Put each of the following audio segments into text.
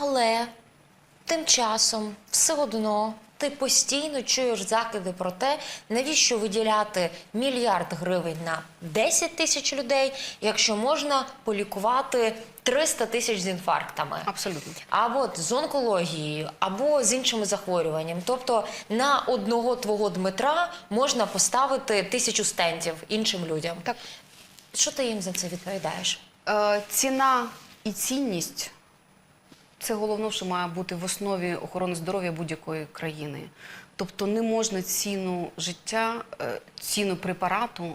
Але тим часом все одно ти постійно чуєш закиди про те, навіщо виділяти мільярд гривень на 10 тисяч людей, якщо можна полікувати 300 тисяч з інфарктами. Абсолютно. Або з онкологією, або з іншими захворюваннями. Тобто на одного твого Дмитра можна поставити тисячу стентів іншим людям. Так. Що ти їм за це відповідаєш? Е, ціна і цінність це головне, що має бути в основі охорони здоров'я будь-якої країни. Тобто не можна ціну життя, е, ціну препарату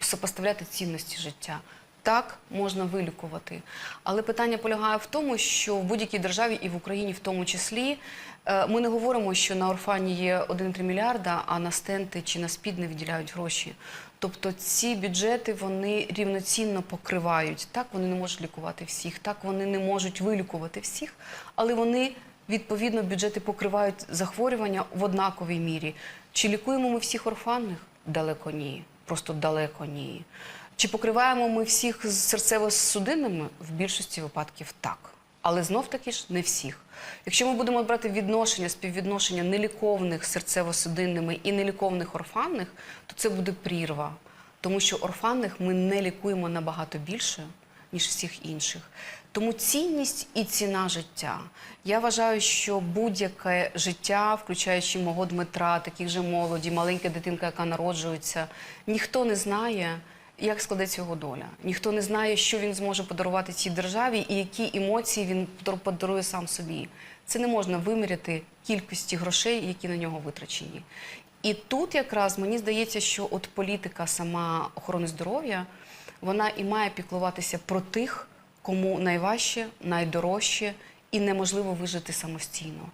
сопоставляти цінності життя. Так можна вилікувати. Але питання полягає в тому, що в будь-якій державі і в Україні в тому числі е, ми не говоримо, що на орфані є 1,3 мільярда, а на стенти чи на спід не виділяють гроші. Тобто ці бюджети вони рівноцінно покривають. Так вони не можуть лікувати всіх, так вони не можуть вилікувати всіх, але вони відповідно бюджети покривають захворювання в однаковій мірі. Чи лікуємо ми всіх орфанних? Далеко ні. Просто далеко ні. Чи покриваємо ми всіх з серцево-судинними? В більшості випадків так. Але знов таки ж не всіх. Якщо ми будемо брати відношення, співвідношення неліковних серцево-судинними і неліковних орфанних, то це буде прірва. Тому що орфанних ми не лікуємо набагато більше, ніж всіх інших. Тому цінність і ціна життя. Я вважаю, що будь-яке життя, включаючи мого Дмитра, таких же молоді, маленька дитинка, яка народжується, ніхто не знає, як складеться його доля. Ніхто не знає, що він зможе подарувати цій державі і які емоції він подарує сам собі. Це не можна виміряти кількості грошей, які на нього витрачені. І тут якраз мені здається, що от політика сама охорони здоров'я, вона і має піклуватися про тих, кому найважче, найдорожче і неможливо вижити самостійно.